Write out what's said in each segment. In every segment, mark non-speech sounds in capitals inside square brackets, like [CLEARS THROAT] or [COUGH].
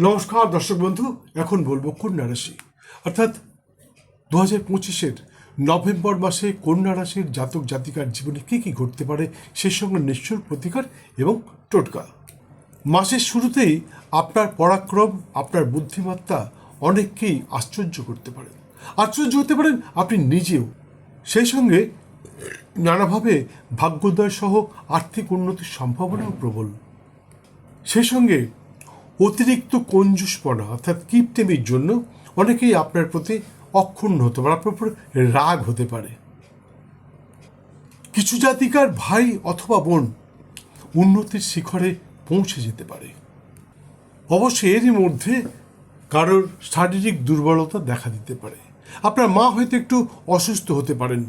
নমস্কার, দর্শক বন্ধু, এখন বলব কন্যা রাশি। অর্থাৎ দু হাজার পঁচিশের নভেম্বর মাসে কন্যা রাশির জাতক জাতিকার জীবনে কী কী ঘটতে পারে, সেই সঙ্গে নিশ্চয় প্রতিকার এবং টোটকা। মাসের শুরুতেই আপনার পরাক্রম, আপনার বুদ্ধিমত্তা অনেককেই আশ্চর্য করতে পারে। আশ্চর্য হতে পারেন আপনি নিজেও। সেই সঙ্গে নানাভাবে ভাগ্যোদয় সহ আর্থিক উন্নতির সম্ভাবনাও প্রবল। সেই সঙ্গে অতিরিক্ত কঞ্জুসপনা অর্থাৎ কিপটেমির জন্য অনেকেই আপনার প্রতি অক্ষুণ্ণ হতে পারে, আপনার উপর রাগ হতে পারে। কিছু জাতিকার ভাই অথবা বোন উন্নতির শিখরে পৌঁছে যেতে পারে। অবশ্য এরই মধ্যে কারোর শারীরিক দুর্বলতা দেখা দিতে পারে। আপনার মা হয়তো একটু অসুস্থ হতে পারেন।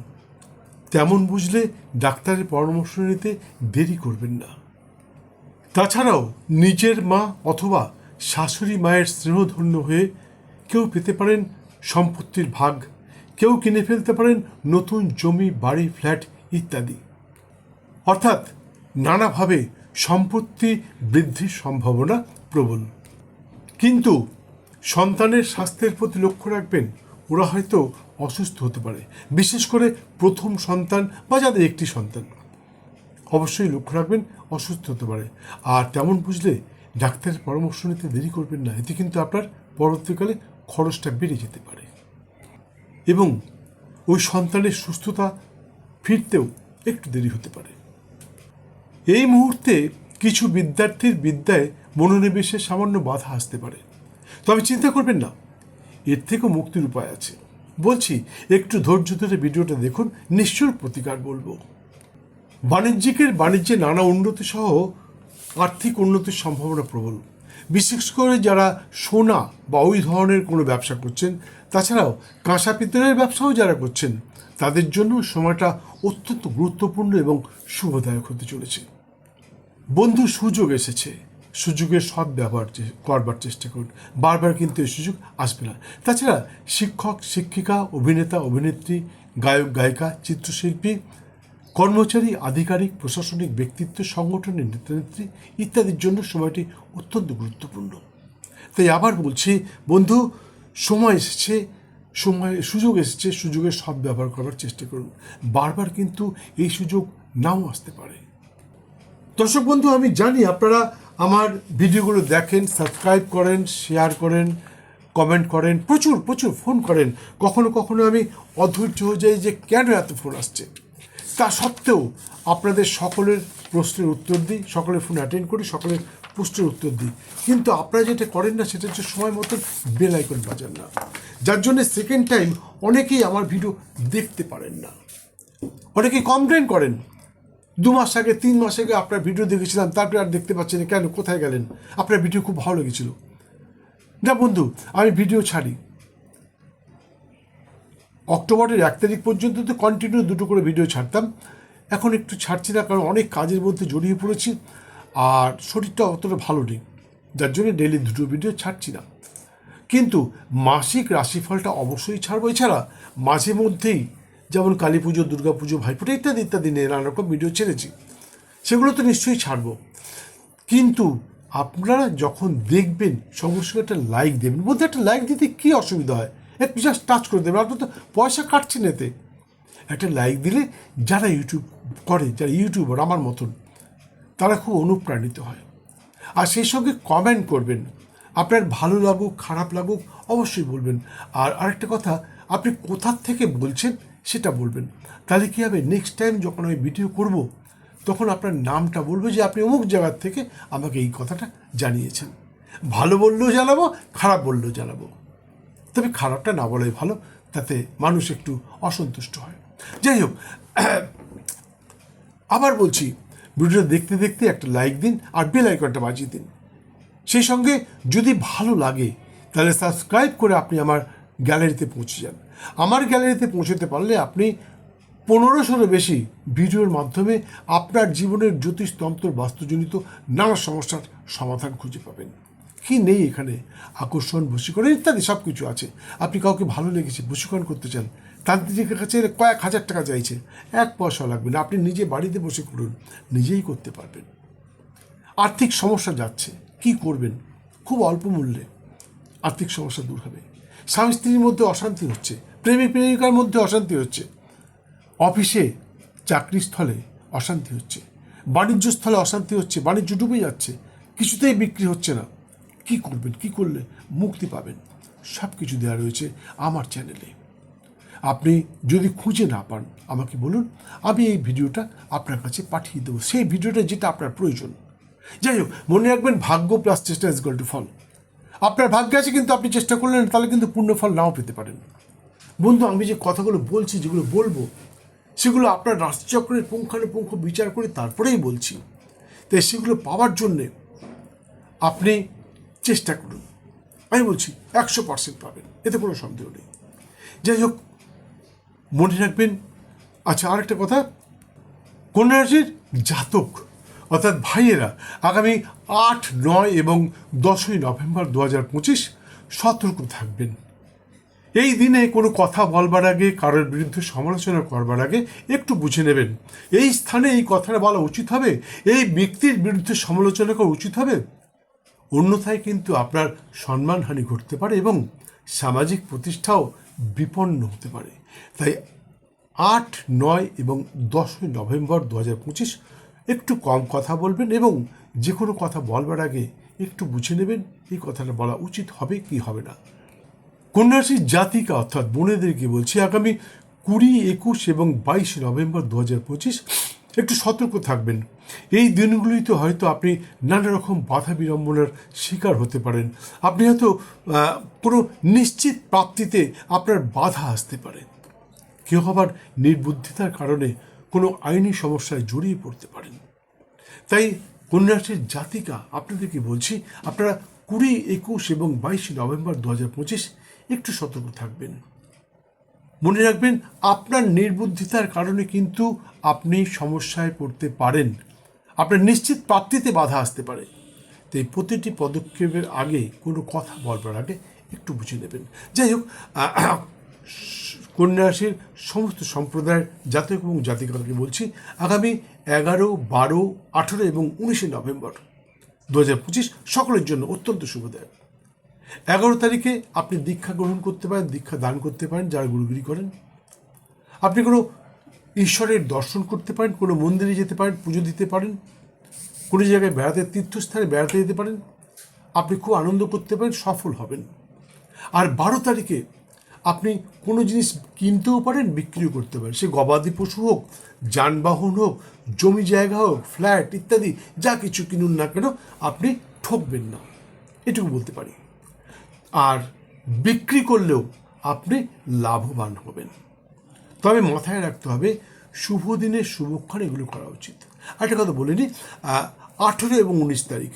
তেমন বুঝলে ডাক্তারের পরামর্শ নিতে দেরি করবেন না। তাছাড়াও নিজের মা অথবা শাশুড়ি মায়ের স্নেহধন্য হয়ে কেউ পেতে পারেন সম্পত্তির ভাগ, কেউ কিনে ফেলতে পারেন নতুন জমি, বাড়ি, ফ্ল্যাট ইত্যাদি। অর্থাৎ নানাভাবে সম্পত্তি বৃদ্ধির সম্ভাবনা প্রবল। কিন্তু সন্তানের স্বাস্থ্যের প্রতি লক্ষ্য রাখবেন, ওরা হয়তো অসুস্থ হতে পারে। বিশেষ করে প্রথম সন্তান বা যাদের একটি সন্তান। অবশ্যই লক্ষ্য রাখবেন, অসুস্থ হতে পারে। আর তেমন বুঝলে ডাক্তারের পরামর্শ নিতে দেরি করবেন না, এতে কিন্তু আপনার পরবর্তীকালে খরচটা বেড়ে যেতে পারে। এবং ওই সন্তানের সুস্থতা ফিরতেও একটু দেরি হতে পারে। এই মুহূর্তে কিছু বিদ্যার্থীর বিদ্যায় মনোনিবেশে সামান্য বাধা আসতে পারে। তবে চিন্তা করবেন না, এর থেকেও মুক্তির উপায় আছে। বলছি, একটু ধৈর্য ধরে ভিডিওটা দেখুন নিশ্চয় প্রতিকার বলব। বাণিজ্যিকের বাণিজ্যে নানা উন্নতি সহ আর্থিক উন্নতির সম্ভাবনা প্রবল। বিশেষ করে যারা সোনা বা ওই ধরনের কোনো ব্যবসা করছেন, তাছাড়াও কাঁসা পিতলের ব্যবসাও যারা করছেন, তাদের জন্য সময়টা অত্যন্ত গুরুত্বপূর্ণ এবং শুভদায়ক হতে চলেছে। বন্ধু সুযোগ এসেছে। সুযোগের সৎ ব্যবহার করবার চেষ্টা করুন। বারবার কিন্তু এই সুযোগ আসবে না। তাছাড়া শিক্ষক, শিক্ষিকা, অভিনেতা, অভিনেত্রী, গায়ক, গায়িকা, চিত্রশিল্পী কর্মচারী, আধিকারিক, প্রশাসনিক ব্যক্তিত্ব, সংগঠনের নেতানেত্রী ইত্যাদির জন্য সময়টি অত্যন্ত গুরুত্বপূর্ণ। তাই আবার বলছি, বন্ধু, সময় এসেছে, সময়, সুযোগ এসেছে, সুযোগের সব ব্যবহার করার চেষ্টা করুন। বারবার কিন্তু এই সুযোগ নাও আসতে পারে। দর্শক বন্ধু, আমি জানি আপনারা আমার ভিডিওগুলো দেখেন, সাবস্ক্রাইব করেন, শেয়ার করেন, কমেন্ট করেন, প্রচুর প্রচুর ফোন করেন। কখনো কখনো আমি অধৈর্য হয়ে যাই যে কেন এত ফোন আসছে? তা সত্ত্বেও আপনাদের সকলের প্রশ্নের উত্তর দিই, সকলের ফোন অ্যাটেন্ড করি, সকলের প্রশ্নের উত্তর দিই। কিন্তু আপনারা যেটা করেন না, সেটা হচ্ছে সময় মতন বেল আইকন বাজান না। যার জন্য সেকেন্ড টাইম অনেকেই আমার ভিডিও দেখতে পারেন না। অনেকেই কমপ্লেন করেন। দু মাস আগে, তিন মাস আগে আপনার ভিডিও দেখেছিলাম, তারপরে আর দেখতে পাচ্ছেন না, কেন, কোথায় গেলেন? আপনার ভিডিও খুব ভালো লেগেছিল। না বন্ধু, আমি ভিডিও ছাড়ি। অক্টোবরের এক তারিখ পর্যন্ত তো কন্টিনিউ দুটো করে ভিডিও ছাড়তাম। এখন একটু ছাড়ছি না, কারণ অনেক কাজের মধ্যে জড়িয়ে পড়েছি আর শরীরটা অতটা ভালো নেই। যার জন্য ডেলি দুটো ভিডিও ছাড়ছি না। কিন্তু মাসিক রাশিফলটা অবশ্যই ছাড়বো। এছাড়া মাঝে মধ্যেই যেমন কালী পুজো, দুর্গা পুজো, ভাইফোঁটা ইত্যাদি ইত্যাদি নিয়ে নানা রকম ভিডিও ছেড়েছি। সেগুলো তো নিশ্চয়ই ছাড়বো। কিন্তু আপনারা যখন দেখবেন সঙ্গে সঙ্গে একটা লাইক দেবেন। বলতে একটা লাইক দিতে কী অসুবিধা হয়? জাস্ট টাচ করে দেবেন আপনার তো পয়সা কাটছেন এতে। একটা লাইক দিলে যারা ইউটিউব করে, যারা ইউটিউবার আমার মতন, তারা খুব অনুপ্রাণিত হয়। আর সেই সঙ্গে কমেন্ট করবেন। আপনার ভালো লাগুক, খারাপ লাগুক, অবশ্যই বলবেন। আর আরেকটা কথা, আপনি কোথার থেকে বলছেন সেটা বলবেন। তাহলে কী হবে? নেক্সট টাইম যখন আমি ভিডিও করব, তখন আপনার নামটা বলব যে আপনি অমুক জায়গার থেকে আমাকে এই কথাটা জানিয়েছেন। ভালো বললেও জানাব, খারাপ বললেও জানাব। তবে খারাপটা না বলাই ভালো, তাতে মানুষ একটু অসন্তুষ্ট হয়। যাই হোক, [CLEARS THROAT] আবার বলছি, ভিডিওটা দেখতে দেখতে একটা লাইক দিন আর বেল আইকনটা বাজিয়ে দিন। সেই সঙ্গে যদি ভালো লাগে, তাহলে সাবস্ক্রাইব করে আপনি আমার গ্যালারিতে পৌঁছে যান। আমার গ্যালারিতে পৌঁছতে পারলে আপনি পনেরোশোরও বেশি ভিডিওর মাধ্যমে আপনার জীবনের জ্যোতিষতন্ত্র বাস্তুজনিত নানা সমস্যার সমাধান খুঁজে পাবেন। কি নেই এখানে? আকর্ষণ, বশীকরণ ইত্যাদি সব কিছু আছে। আপনি কাউকে ভালো লেগেছে, বশীকরণ করতে চান তান্ত্রিকের কাছে কয়েক হাজার টাকা চাইছে। এক পয়সা লাগবে না, আপনি নিজে বাড়িতে বসে করুন, নিজেই করতে পারবেন। আর্থিক সমস্যা যাচ্ছে, কি করবেন? খুব অল্প মূল্যে আর্থিক সমস্যা দূর হবে। স্বামী স্ত্রীর মধ্যে অশান্তি হচ্ছে প্রেমিক প্রেমিকার মধ্যে অশান্তি হচ্ছে। অফিসে চাকরিস্থলে অশান্তি হচ্ছে। বাণিজ্য স্থলে অশান্তি হচ্ছে, বাণিজ্য ডুবে যাচ্ছে, কিছুতেই বিক্রি হচ্ছে না। কি করবেন, কি করলে মুক্তি পাবেন সব কিছু দেওয়া রয়েছে আমার চ্যানেলে আপনি যদি খুঁজে না পান, আমাকে বলুন, আমি এই ভিডিওটা আপনার কাছে পাঠিয়ে দেবো। সেই ভিডিওটা যেটা আপনার প্রয়োজন। যাই হোক, মনে রাখবেন ভাগ্য প্লাস চেষ্টা ইজ গোল টু ফল। আপনার ভাগ্য আছে কিন্তু আপনি চেষ্টা করলেন, তাহলে কিন্তু পূর্ণ ফল নাও পেতে পারেন। বন্ধু, আমি যে কথাগুলো বলছি, যেগুলো বলব, সেগুলো আপনার রাশিচক্রের পুঙ্খানুপুঙ্খ বিচার করে তারপরেই বলছি। তাই সেগুলো পাওয়ার জন্যে আপনি চেষ্টা করুন। আমি বলছি, একশো পার্সেন্ট পাবেন, এতে কোনো সন্দেহ নেই। যাই হোক, মনে রাখবেন আচ্ছা আরেকটা কথা কন্যা রাশির জাতক, অর্থাৎ ভাইয়েরা, আগামী আট, নয় এবং দশই নভেম্বর দু হাজার পঁচিশ সতর্ক থাকবেন। এই দিনে কোনো কথা বলবার আগে, কারোর বিরুদ্ধে সমালোচনা করবার আগে একটু বুঝে নেবেন। এই স্থানে এই কথাটা বলা উচিত হবে? এই ব্যক্তির বিরুদ্ধে সমালোচনা করা উচিত হবে? অন্যথায় কিন্তু আপনার সম্মানহানি ঘটতে পারে এবং সামাজিক প্রতিষ্ঠাও বিপন্ন হতে পারে। তাই আট, নয় এবং দশই নভেম্বর দু হাজার পঁচিশ একটু কম কথা বলবেন এবং যে কোনো কথা বলবার আগে একটু বুঝে নেবেন এই কথাটা বলা উচিত হবে কি হবে না। কন্যাশ্রীর জাতিকা অর্থাৎ বোনেদেরকে বলছি, আগামী কুড়ি, একুশ এবং বাইশ নভেম্বর দু হাজার পঁচিশ একটু সতর্ক থাকবেন। এই দিনগুলিতে হয়তো আপনি নানা রকম বাধা বিড়ম্বনার শিকার হতে পারেন। আপনি হয়তো কোনো নিশ্চিত প্রাপ্তিতে আপনার বাধা আসতে পারে। কেউ আবার নির্বুদ্ধিতার কারণে কোনো আইনি সমস্যায় জড়িয়ে পড়তে পারেন। তাই কন্যাশ্রীর জাতিকা আপনাদেরকে বলছি, আপনারা কুড়ি, একুশ এবং বাইশে নভেম্বর দু হাজার পঁচিশ একটু সতর্ক থাকবেন। মনে রাখবেন, আপনার নির্বুদ্ধিতার কারণে কিন্তু আপনি সমস্যায় পড়তে পারেন। আপনার নিশ্চিত প্রাপ্তিতে বাধা আসতে পারে। তাই প্রতিটি পদক্ষেপের আগে কোনো কথা বলবার আগে একটু বুঝে নেবেন। যাই হোক কন্যা রাশির সমস্ত সম্প্রদায়ের জাতক এবং জাতিকাকে বলছি, আগামী এগারো, বারো, আঠেরো এবং উনিশে নভেম্বর দু হাজার পঁচিশ সকলের জন্য অত্যন্ত শুভদায়ক এগারো তারিখে আপনি দীক্ষা গ্রহণ করতে পারেন, দীক্ষা দান করতে পারেন, যারা গুরুগিরি করেন। আপনি কোনো ঈশ্বরের দর্শন করতে পারেন, কোনো মন্দিরে যেতে পারেন, পুজো দিতে পারেন, কোনো জায়গায় বেড়াতে, তীর্থস্থানে বেড়াতে যেতে পারেন, আপনি খুব আনন্দ করতে পারেন, সফল হবেন। আর বারো তারিখে আপনি কোনো জিনিস কিনতেও পারেন, বিক্রিও করতে পারেন। সে গবাদি পশু হোক, যানবাহন হোক, জমি জায়গা হোক, ফ্ল্যাট ইত্যাদি, যা কিছু কিনুন না কেন, আপনি ঠকবেন না। এটুকু বলতে পারি। আর বিক্রি করলেও আপনি লাভবান হবেন। তবে মাথায় রাখতে হবে, শুভ দিনে শুভক্ষণ এগুলো করা উচিত। একটা কথা বলিনি আঠেরো এবং উনিশ তারিখ,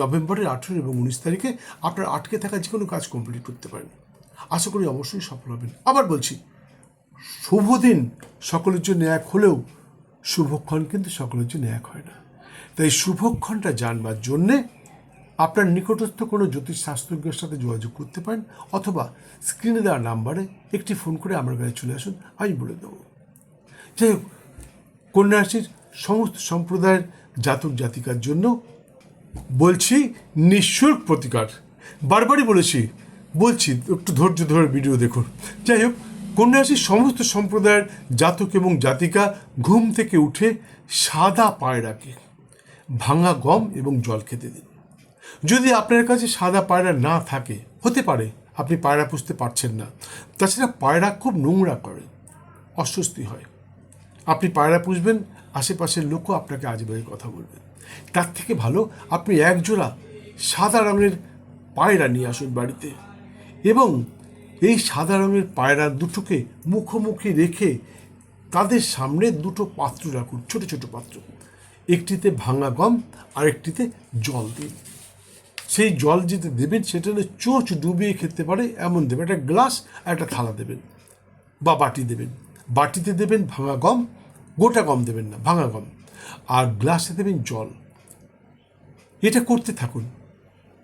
নভেম্বরের আঠেরো এবং উনিশ তারিখে আপনার আটকে থাকা যে কোনো কাজ কমপ্লিট করতে পারেন। আশা করি অবশ্যই সফল হবেন। আবার বলছি, শুভ দিন সকলের জন্য এক হলেও শুভক্ষণ কিন্তু সকলের জন্য এক হয় না। তাই শুভক্ষণটা জানবার জন্যে আপনার নিকটস্থ কোনো জ্যোতিষ শাস্ত্রজ্ঞের সাথে যোগাযোগ করতে পারেন অথবা স্ক্রিনে দেওয়া নাম্বারে একটি ফোন করে আমার কাছে চলে আসুন, আমি বলে দেবো। যাই হোক কন্যা সমস্ত সম্প্রদায়ের জাতক জাতিকার জন্য বলছি নিঃশুল্ক প্রতিকার। বারবারই বলেছি, বলছি, একটু ধৈর্য ধরে ভিডিও দেখুন। যাই হোক কন্যা সমস্ত সম্প্রদায়ের জাতক এবং জাতিকা ঘুম থেকে উঠে সাদা পায়রাকে ভাঙা গম এবং জল খেতে দিন। যদি আপনার কাছে সাদা পায়রা না থাকে, হতে পারে আপনি পায়রা পুষতে পারছেন না। তাছাড়া পায়রা খুব নোংরা করে, অস্বস্তি হয়। আপনি পায়রা পুষবেন, আশেপাশের লোকও আপনাকে আজেবাজে কথা বলবেন তার থেকে ভালো, আপনি একজোড়া সাদা রঙের পায়রা নিয়ে আসুন বাড়িতে এবং এই সাদা রঙের পায়রা দুটোকে মুখোমুখি রেখে তাদের সামনে দুটো পাত্র রাখুন, ছোট ছোট পাত্র। একটিতে ভাঙা গম আর একটিতে জল দিন। সেই জল যেতে দেবেন, সেটা চোঁচ ডুবিয়ে খেতে পারে, এমন দেবেন। একটা গ্লাস আর একটা থালা দেবেন বা বাটি দেবেন। বাটিতে দেবেন ভাঙা গম, গোটা গম দেবেন না, ভাঙা গম। আর গ্লাসে দেবেন জল। এটা করতে থাকুন।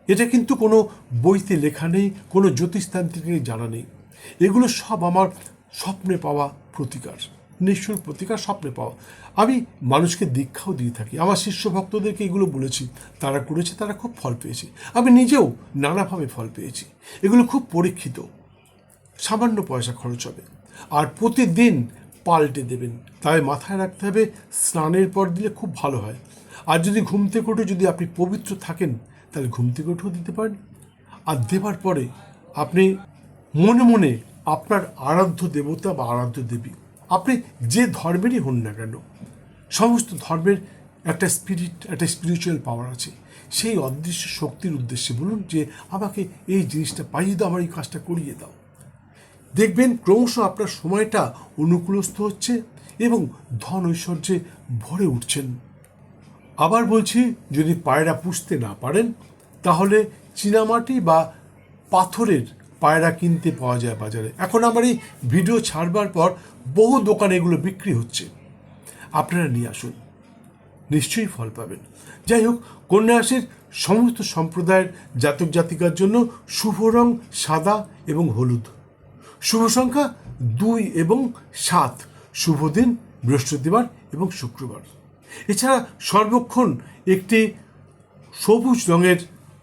এটা কিন্তু কোনো বইতে লেখা নেই, কোনো জ্যোতিষতান্ত্রিকের জানা নেই। এগুলো সব আমার স্বপ্নে পাওয়া প্রতিকার। নিশ্চয় প্রতিকার স্বপ্নে পাওয়া। আমি মানুষকে দীক্ষাও দিয়ে থাকি। আমার শিষ্য ভক্তদেরকে এগুলো বলেছি। তারা করেছে, তারা খুব ফল পেয়েছে। আমি নিজেও নানাভাবে ফল পেয়েছি। এগুলো খুব পরীক্ষিত। সামান্য পয়সা খরচ হবে। আর প্রতিদিন পাল্টে দেবেন। তাই মাথায় রাখতে হবে, স্নানের পর দিলে খুব ভালো হয়। আর যদি ঘুম থেকে উঠে যদি আপনি পবিত্র থাকেন, তাহলে ঘুম থেকে উঠেও দিতে পারেন। আর দেবার পরে আপনি মনে মনে আপনার আরাধ্য দেবতা বা আরাধ্য দেবী আপনি যে ধর্মেরই হন না কেন, সমস্ত ধর্মের একটা স্পিরিট একটা স্পিরিচুয়াল পাওয়ার আছে। সেই অদৃশ্য শক্তির উদ্দেশ্যে বলুন যে, আমাকে এই জিনিসটা পাইয়ে দাও, আমার এই কাজটা করিয়ে দাও। দেখবেন ক্রমশ আপনার সময়টা অনুকূলস্থ হচ্ছে এবং ধন ঐশ্বর্যে ভরে উঠছেন। আবার বলছি, যদি পায়রা পুষতে না পারেন, তাহলে চীনামাটি বা পাথরের পায়রা কিনতে পাওয়া যায় বাজারে। এখন আমার এই ভিডিও ছাড়বার পর বহু দোকানে এগুলো বিক্রি হচ্ছে। আপনারা নিয়ে আসুন। নিশ্চয়ই ফল পাবেন। যাই হোক কন্যা রাশির সমস্ত সম্প্রদায়ের জাতক জাতিকার জন্য শুভ রং সাদা এবং হলুদ। শুভ সংখ্যা দুই এবং সাত। শুভ দিন, বৃহস্পতিবার এবং শুক্রবার। এছাড়া সর্বক্ষণ একটি সবুজ রঙের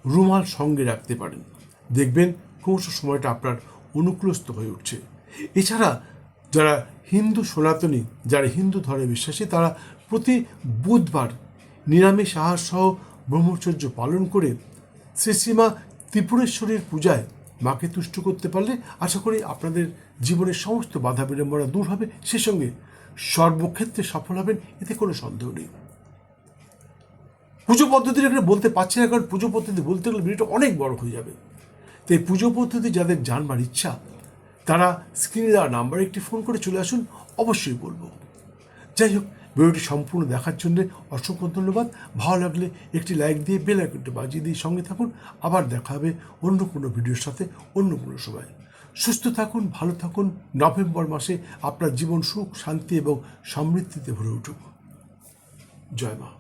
রুমাল সঙ্গে রাখতে পারেন। দেখবেন ক্রমশ সময়টা আপনার অনুকূলস্থ হয়ে উঠছে। এছাড়া যারা হিন্দু সনাতনী, যারা হিন্দু ধর্মে বিশ্বাসী, তারা প্রতি বুধবার নিরামিষ আহার সহ ব্রহ্মচর্য পালন করে শ্রী শ্রীমা ত্রিপুরেশ্বরীর পূজায় মাকে তুষ্ট করতে পারলে আশা করি আপনাদের জীবনের সমস্ত বাধা বিড়ম্বনা দূর হবে। সে সঙ্গে সর্বক্ষেত্রে সফল হবেন, এতে কোনো সন্দেহ নেই। পুজো পদ্ধতির এখানে বলতে পারছি না, কারণ পুজো পদ্ধতি বলতে গেলে ভিডিওটা অনেক বড় হয়ে যাবে। তো এই পুজো পদ্ধতি যাদের জানবার ইচ্ছা, তারা স্ক্রিনে দেওয়া নাম্বারে একটি ফোন করে চলে আসুন, অবশ্যই বলব। যাই হোক, ভিডিওটি সম্পূর্ণ দেখার জন্য অসংখ্য ধন্যবাদ। ভালো লাগলে একটি লাইক দিয়ে বেল আইকনটি বাজিয়ে দিয়ে সঙ্গে থাকুন। আবার দেখা হবে অন্য কোনো ভিডিওর সাথে অন্য কোনো সময়। সুস্থ থাকুন, ভালো থাকুন। নভেম্বর মাসে আপনার জীবন সুখ, শান্তি এবং সমৃদ্ধিতে ভরে উঠুক। জয় মা।